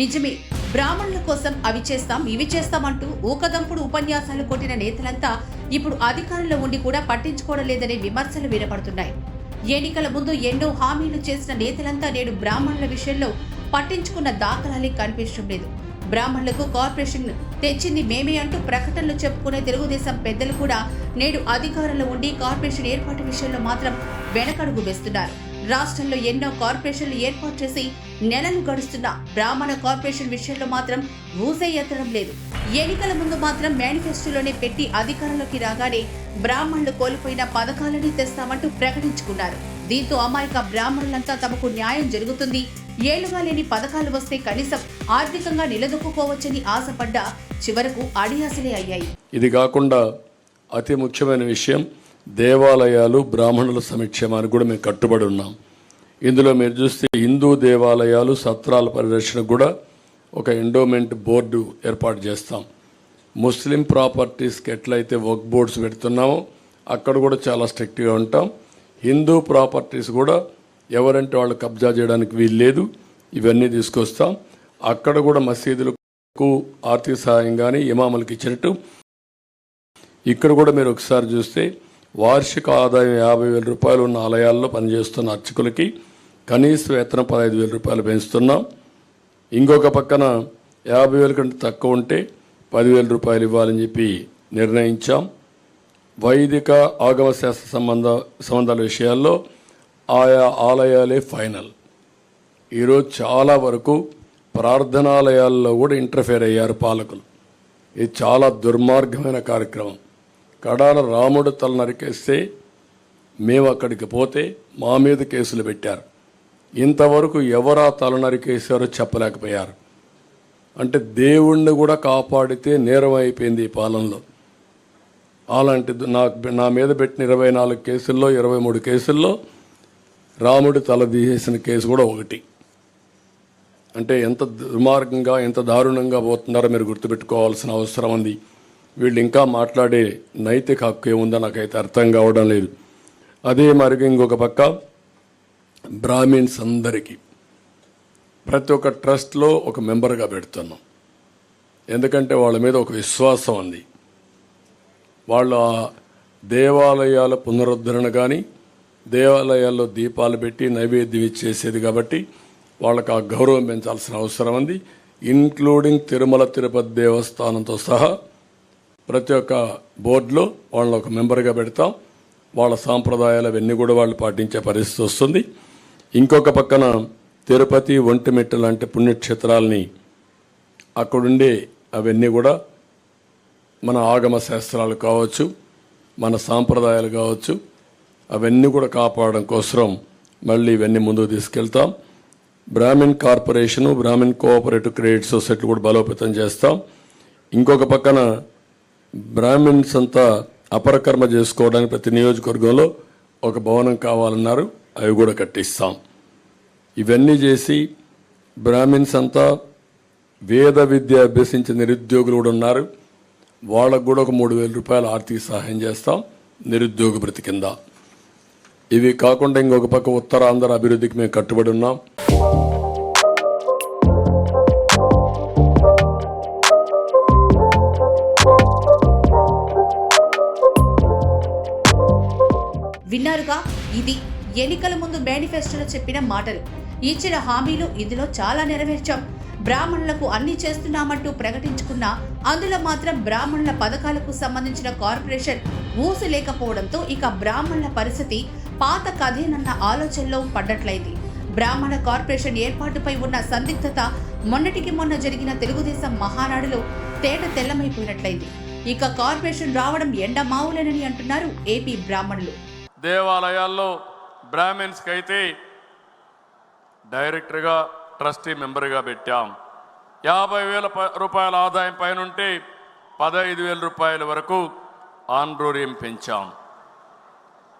నిజమే. బ్రాహ్మణుల కోసం అవి చేస్తాం ఇవి చేస్తామంటూ ఊకదంపుడు ఉపన్యాసాలు కొట్టిన నేతలంతా ఇప్పుడు అధికారంలో ఉండి కూడా పట్టించుకోవడం లేదనే విమర్శలు వినపడుతున్నాయి. ఎన్నికల ముందు ఎన్నో హామీలు చేసిన నేతలంతా నేడు బ్రాహ్మణుల విషయంలో పట్టించుకున్న దాఖలాలే కనిపించడం లేదు. బ్రాహ్మణులకు కార్పొరేషన్ తెచ్చింది మేమే అంటూ ప్రకటనలు చెప్పుకునే తెలుగుదేశం పెద్దలు కూడా నేడు అధికారంలో ఉండి కార్పొరేషన్ ఏర్పాటు విషయంలో మాత్రం వెనకడుగు వేస్తున్నారు. రాష్ట్రంలో ఎన్నో కార్పొరేషన్లు ఏర్పాటు చేసి నెలలు గడుస్తున్న బ్రాహ్మణ కార్పొరేషన్ విషయంలో మాత్రం ఊసే ఎత్తడం లేదు. ఎన్నికల ముందు మాత్రం మేనిఫెస్టోలోనే పెట్టి అధికారంలోకి రాగానే బ్రాహ్మణులు కోల్పోయిన పథకాలని తెస్తామంటూ ప్రకటించుకున్నారు. దీంతో అమాయక బ్రాహ్మణులంతా తమకు న్యాయం జరుగుతుంది. ఏళ్ళుగా లేని పథకాలు వస్తే కనీసం ఆర్థికంగా నిలదొక్కుకోవచ్చని ఆశపడ్డా చివరకు అడియాసలే అయ్యాయి. ఇది కాకుండా అతి ముఖ్యమైన విషయం దేవాలయాలు బ్రాహ్మణుల సంక్షేమానికి కూడా మేము కట్టుబడి ఉన్నాం. ఇందులో మీరు చూస్తే హిందూ దేవాలయాలు సత్రాల పరిరక్షణకు కూడా ఒక ఎండోమెంట్ బోర్డు ఏర్పాటు చేస్తాం. ముస్లిం ప్రాపర్టీస్కి ఎట్లయితే వర్క్ బోర్డ్స్ పెడుతున్నామో అక్కడ కూడా చాలా స్ట్రిక్ట్గా ఉంటాం. హిందూ ప్రాపర్టీస్ కూడా ఎవరంటే వాళ్ళు కబ్జా చేయడానికి వీలు లేదు ఇవన్నీ తీసుకొస్తాం. అక్కడ కూడా మసీదులకు ఆర్థిక సహాయం కానీ ఇమాములకు ఇచ్చినట్టు. ఇక్కడ కూడా మీరు ఒకసారి చూస్తే వార్షిక ఆదాయం యాభై వేల రూపాయలు ఉన్న ఆలయాల్లో పనిచేస్తున్న అర్చకులకి కనీస వేతనం పదహైదు వేల రూపాయలు పెంచుతున్నాం. ఇంకొక పక్కన యాభై వేల కంటే తక్కువ ఉంటే పదివేల రూపాయలు ఇవ్వాలని చెప్పి నిర్ణయించాం. వైదిక ఆగమ శాస్త్ర సంబంధ సంబంధాల విషయాల్లో ఆయా ఆలయాలే ఫైనల్. ఈరోజు చాలా వరకు ప్రార్థనాలయాల్లో కూడా ఇంటర్ఫేర్ అయ్యారు పాలకులు. ఇది చాలా దుర్మార్గమైన కార్యక్రమం. కడాన రాముడు తల నరికేస్తే మేము అక్కడికి పోతే మా మీద కేసులు పెట్టారు. ఇంతవరకు ఎవరా తల నరికేశారో చెప్పలేకపోయారు. అంటే దేవుణ్ణి కూడా కాపాడితే నేరం అయిపోయింది ఈ పాలనలో. అలాంటి నా నా మీద పెట్టిన ఇరవై నాలుగు కేసుల్లో ఇరవై మూడు కేసుల్లో రాముడి తల తీసేసిన కేసు కూడా ఒకటి. అంటే ఎంత దుర్మార్గంగా ఎంత దారుణంగా పోతున్నారో మీరు గుర్తుపెట్టుకోవాల్సిన అవసరం ఉంది. వీళ్ళు ఇంకా మాట్లాడే నైతిక హక్కు ఏముందో నాకైతే అర్థం కావడం లేదు. అదే మరిగా ఇంకొక పక్క బ్రాహ్మిన్స్ అందరికీ ప్రతి ఒక్క ట్రస్ట్లో ఒక మెంబర్గా పెడుతున్నాం. ఎందుకంటే వాళ్ళ మీద ఒక విశ్వాసం ఉంది. వాళ్ళ దేవాలయాల పునరుద్ధరణ కానీ దేవాలయాల్లో దీపాలు పెట్టి నైవేద్యం ఇచ్చేసేది కాబట్టి వాళ్ళకి ఆ గౌరవం పెంచాల్సిన అవసరం ఉంది. ఇంక్లూడింగ్ తిరుమల తిరుపతి దేవస్థానంతో సహా ప్రతి ఒక్క బోర్డులో వాళ్ళని ఒక మెంబర్గా పెడతాం. వాళ్ళ సాంప్రదాయాలు అవన్నీ కూడా వాళ్ళు పాటించే పరిస్థితి వస్తుంది. ఇంకొక పక్కన తిరుపతి ఒంటిమిట్ట లాంటి పుణ్యక్షేత్రాలని అక్కడుండే అవన్నీ కూడా మన ఆగమ శాస్త్రాలు కావచ్చు మన సాంప్రదాయాలు కావచ్చు అవన్నీ కూడా కాపాడడం కోసం మళ్ళీ ఇవన్నీ ముందుకు తీసుకెళ్తాం. Brahmin corporation Brahmin cooperative credit society కూడా బలోపేతం చేస్తాం. ఇంకొక పక్కన బ్రాహ్మిన్స్ అంతా అపరకర్మ చేసుకోవడానికి ప్రతి నియోజకవర్గంలో ఒక భవనం కావాలన్నారు. అవి కూడా కట్టిస్తాం. ఇవన్నీ చేసి బ్రాహ్మిన్స్ అంతా వేద విద్య అభ్యసించిన నిరుద్యోగులు కూడా ఉన్నారు. వాళ్ళకు కూడా ఒక మూడు వేల రూపాయల ఆర్థిక సహాయం చేస్తాం. నిరుద్యోగ బ్రతి కింద ఇవి కాకుండా ఇంకొక పక్క ఉత్తరాంధ్ర అభివృద్ధికి మేము కట్టుబడి ఉన్నాం. విన్నారుగా? ఇది ఎన్నికల ముందు మేనిఫెస్టోలో చెప్పిన మాటలు. ఇచ్చిన హామీలు ఇందులో చాలా నెరవేర్చాం. బ్రాహ్మణులకు అన్ని చేస్తున్నామంటూ ప్రకటించుకున్న అందులో మాత్రం బ్రాహ్మణుల పథకాలకు సంబంధించిన కార్పొరేషన్ ఊసు లేకపోవడంతో ఇక బ్రాహ్మణుల పరిస్థితి పాత కథేనన్న ఆలోచనలో పడ్డట్లయింది. బ్రాహ్మణ కార్పొరేషన్ ఏర్పాటుపై ఉన్న సందిగ్ధత మొన్నటికి మొన్న జరిగిన తెలుగుదేశం మహానాడులో తేట తెల్లమైపోయినట్లయింది. ఇక కార్పొరేషన్ రావడం ఎండమావులేనని అంటున్నారు ఏపీ బ్రాహ్మణులు. దేవాలయాల్లో బ్రాహ్మిన్స్కి అయితే డైరెక్టర్గా ట్రస్టీ మెంబర్గా పెట్టాం. యాభై వేల ప- రూపాయల ఆదాయం పైన ఉంటే పదహైదు వేల రూపాయల వరకు ఆండ్రోరియం పెంచాం.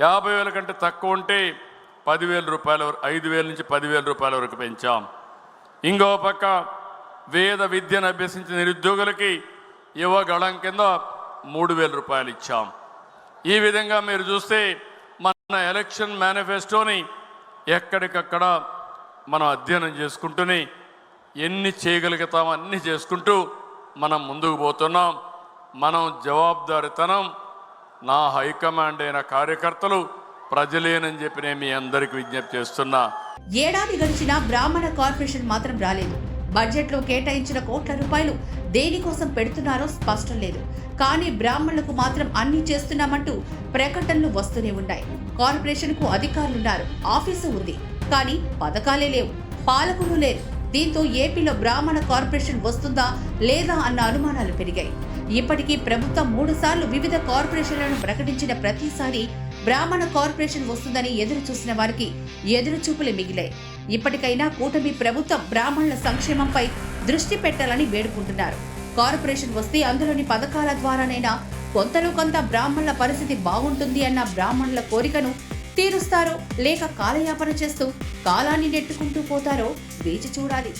యాభై వేల కంటే తక్కువ ఉంటే పదివేల రూపాయల వరకు ఐదు వేల నుంచి పదివేల రూపాయల వరకు పెంచాం. ఇంకో పక్క వేద విద్యను అభ్యసించిన నిరుద్యోగులకి యువగళం కింద మూడు వేల రూపాయలు ఇచ్చాం. ఈ విధంగా మీరు చూస్తే మన ఎలక్షన్ మేనిఫెస్టోని ఎక్కడికక్కడ మనం అధ్యయనం చేసుకుంటూనే ఎన్ని చేయగలుగుతామో అన్ని చేసుకుంటూ మనం ముందుకు పోతున్నాం. మనం జవాబుదారితనం నా హైకమాండ్ అయిన కార్యకర్తలు ప్రజలేనని చెప్పి నేను మీ అందరికి విజ్ఞప్తి చేస్తున్నా. ఏడాది గడిచినా బ్రాహ్మణ కార్పొరేషన్ మాత్రం రాలేదు. బడ్జెట్లో కేటాయించిన కోట్ల రూపాయలు దేనికోసం పెడుతున్నారో స్పష్టం లేదు. కానీ బ్రాహ్మణులకు మాత్రం అన్ని చేస్తున్నామంటూ ప్రకటనలు వస్తూనే ఉన్నాయి. కార్పొరేషన్కు అధికారులున్నారు. ఆఫీసు ఉంది. కానీ పథకాలే లేవు. పాలకులు లేరు. దీంతో ఏపీలో బ్రాహ్మణ కార్పొరేషన్ వస్తుందా లేదా అన్న అనుమానాలు పెరిగాయి. ఇప్పటికీ ప్రభుత్వం మూడు సార్లు వివిధ కార్పొరేషన్లను ప్రకటించిన ప్రతిసారి బ్రాహ్మణ కార్పొరేషన్ వస్తుందని ఎదురు చూసిన వారికి ఎదురు చూపులు మిగిలాయి. ఇప్పటికైనా కూటమి ప్రభుత్వం బ్రాహ్మణుల సంక్షేమంపై దృష్టి పెట్టాలని వేడుకుంటున్నారు. కార్పొరేషన్ వస్తే అందులోని పథకాల ద్వారానైనా కొంతలో కొంత బ్రాహ్మణుల పరిస్థితి బాగుంటుంది అన్న బ్రాహ్మణుల కోరికను తీరుస్తారో లేక కాలయాపన చేస్తూ కాలాన్ని నెట్టుకుంటూ పోతారో వేచి చూడాలి.